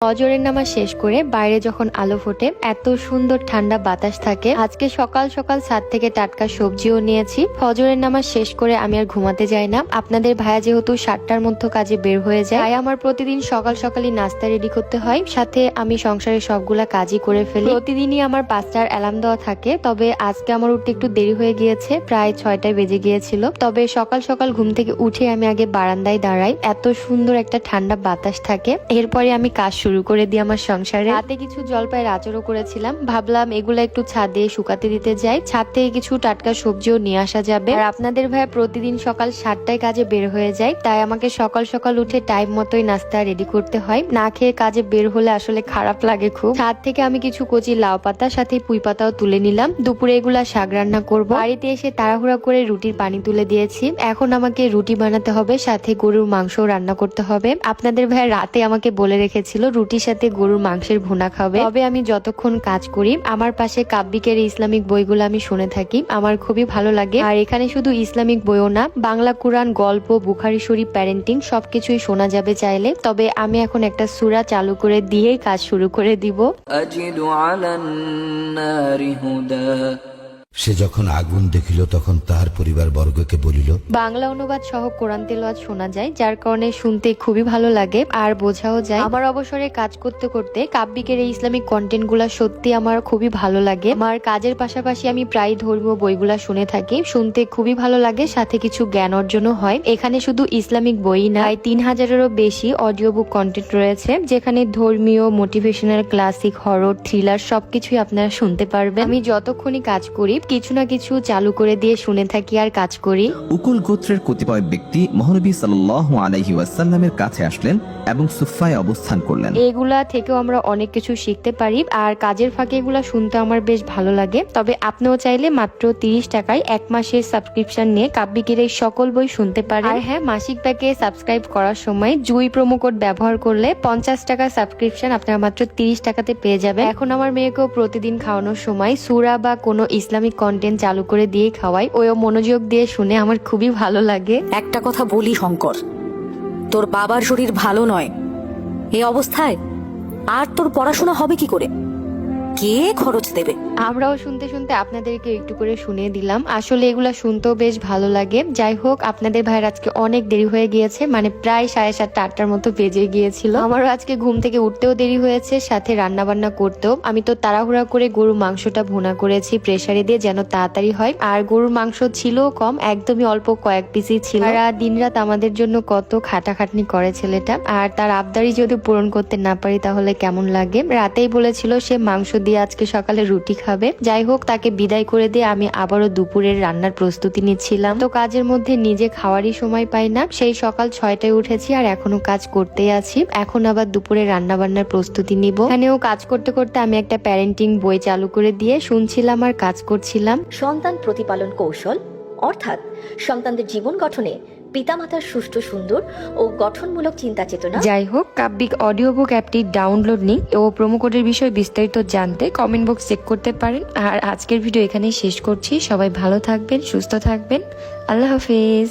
ফজরের নামাজ শেষ করে বাইরে যখন আলো ফোটে, এত সুন্দর ঠান্ডা বাতাস থাকে। আজকে সকাল সকাল ছাদ থেকে টাটকা সবজিও নিয়েছি। ফজরের নামাজ শেষ করে আমি আর ঘুমাতে যাই না। আপনাদের ভাইয়া যেহেতু সাতটার মধ্যে কাজে বের হয়ে যায়, তাই আমার প্রতিদিন সকাল সকালই নাস্তা রেডি করতে হয়। সাথে আমি সংসারের সবগুলা কাজই করে ফেলি। প্রতিদিনই আমার পাঁচটার অ্যালার্ম দেওয়া থাকে, তবে আজকে আমার উঠতে একটু দেরি হয়ে গিয়েছে। প্রায় ছয়টায় বেজে গিয়েছিল। তবে সকাল সকাল ঘুম থেকে উঠে আমি আগে বারান্দায় দাঁড়াই। এত সুন্দর একটা ঠান্ডা বাতাস থাকে। এরপরে আমি কাজ শুরু করে দিই আমার সংসারে। রাতে কিছু জলপাইয়ের আচরও করেছিলাম। ভাবলাম এগুলো একটু ছাদে শুকাতে দিতে যাই। ছাদ থেকে কিছু টাটকা সবজিও নিয়ে আসা যাবে। আর আপনাদের ভাইয়া প্রতিদিন সকাল সাতটায় কাজে বের হয়ে যায়। তাই আমাকে সকাল সকাল উঠে টাইম মতোই নাস্তা রেডি করতে হয়। না খেয়ে কাজে বের হলে আসলে খারাপ লাগে খুব। ছাদ থেকে আমি কিছু কচি লাউ পাতা, সাথে পুঁই পাতাও তুলে নিলাম। দুপুরে এগুলা শাক রান্না করব। বাড়িতে এসে তাড়াহুড়া করে রুটির পানি তুলে দিয়েছি। এখন আমাকে রুটি বানাতে হবে, সাথে গরুর মাংসও রান্না করতে হবে। আপনাদের ভাইয়া রাতে আমাকে বলে রেখেছিল রুটির সাথে গরুর মাংসের ভুনা খাবে। তবে আমি যতক্ষণ কাজ করি, আমার পাশে কাব্যিকের ইসলামিক বইগুলো আমি শুনে থাকি। আমার খুবই ভালো লাগে। আর এখানে শুধু ইসলামিক বইও না, বাংলা কোরআন, গল্প, বুখারি শরীফ, প্যারেন্টিং সবকিছুই শোনা যাবে চাইলে। তবে আমি এখন একটা সুরা চালু করে দিয়েই কাজ শুরু করে দিব। সে যখন আগুন দেখিল, তখন তার পরিবার বর্গকে বলিল, বাংলা অনুবাদ সহ কোরআন তেলোয়াত শোনা যায়, যার কারণে শুনতে খুবই ভালো লাগে আর বোঝাও যায়। আমার অবসরে কাজ করতে করতে কাব্যিকের এই ইসলামিক কন্টেন্টগুলা সত্যি আমার খুবই ভালো লাগে। আমার কাজের পাশাপাশি আমি প্রায় ধর্মীয় বইগুলা শুনে থাকি। শুনতে খুবই ভালো লাগে, সাথে কিছু জ্ঞান অর্জনও হয়। এখানে শুধু ইসলামিক বই না, প্রায় তিন হাজারেরও বেশি অডিও বুক কন্টেন্ট রয়েছে, যেখানে ধর্মীয় মোটিভেশনাল ক্লাসিক হরর থ্রিলার সবকিছুই আপনারা শুনতে পারবেন। আমি যতক্ষণই কাজ করি কিছু না কিছু চালু করে দিয়ে শুনে থাকি আর কাজ করি। উকুল গোত্রের কতিপয় ব্যক্তি মহানবী সাল্লাহ আলহি ওয়াসাল্লামের কাছে আসলেন এবং সুফায় অবস্থান করলেন। এগুলা থেকেও আমরা অনেক কিছু শিখতে পারি আর কাজের ফাঁকে এগুলা শুনতে আমার বেশ ভালো লাগে। তবে আপনিও চাইলে মাত্র তিরিশ টাকায় এক মাসের সাবস্ক্রিপশন নিয়ে কাব্যিকের এই সকল বই শুনতে পারেন। আর হ্যাঁ মাসিক প্যাকে সাবস্ক্রাইব করার সময় জুই প্রোমো কোড ব্যবহার করলে পঞ্চাশ টাকা সাবস্ক্রিপশন আপনারা মাত্র তিরিশ টাকাতে পেয়ে যাবেন। এখন আমার মেয়েকেও প্রতিদিন খাওয়ানোর সময় সুরা বা কোনো ইসলামিক কন্টেন্ট চালু করে দিয়ে খাওয়াই। ওও মনোযোগ দিয়ে শুনে আমার খুবই ভালো লাগে। একটা কথা বলি, শঙ্কর। তোর বাবার শরীর ভালো নয়। এই অবস্থায় আর তোর পড়াশোনা হবে কি করে? কে খরচ দেবে? আমরাও শুনতে শুনতে আপনাদেরকে একটু করে শুনিয়ে দিলাম। আসলে এগুলা শুনতেও বেশ ভালো লাগে। যাই হোক, আপনাদের ভাইয়ের আজকে অনেক দেরি হয়ে গিয়েছে মানে প্রায় সাড়ে সাতটা, আটটার মতো বেজে গিয়েছিল। আমারও আজকে ঘুম থেকে উঠতেও দেরি হয়েছে, সাথে রান্না বান্না করতেও। আমি তো তাড়াহুড়া করে গরুর মাংসটা ভুনা করেছি, প্রেসারে দিয়ে যেন তাড়াতাড়ি হয়। আর গরুর মাংস ছিল কম, একদমই অল্প কয়েক পিসই ছিল। আর দিনরাত আমাদের জন্য কত খাটাখাটনি করে ছেলেটা। আর তার আবদারি যদি পূরণ করতে না পারি, তাহলে কেমন লাগে? রাতেই বলেছিল, সে মাংস দিয়ে আজকে সকালে রুটি খাবে। যাই হোক, তাকে বিদায় করে দিয়ে আমি আবারও দুপুরের রান্নার প্রস্তুতি নিচ্ছিলাম। তো কাজের মধ্যে নিজে খাওয়ারই সময় পাই না। সেই সকাল ছয়টায় উঠেছি আর এখনও কাজ করতেই আছি। এখন আবার দুপুরে রান্না বান্নার প্রস্তুতি নিব। এখানেও কাজ করতে করতে আমি একটা প্যারেন্টিং বই চালু করে দিয়ে শুনছিলাম আর কাজ করছিলাম। সন্তান প্রতিপালন কৌশল, অর্থাৎ সন্তানদের জীবন গঠনে পিতামাতার সুষ্ঠু, সুন্দর ও গঠনমূলক চিন্তা চেতনা যাই হোক, কাব্যিক অডিও বুক অ্যাপটি ডাউনলোড নিন ও প্রোমো কোডের বিষয়ে বিস্তারিত জানতে কমেন্ট বক্স চেক করতে পারেন। আর আজকের ভিডিও এখানেই শেষ করছি। সবাই ভালো থাকবেন, সুস্থ থাকবেন। আল্লাহ হাফেজ।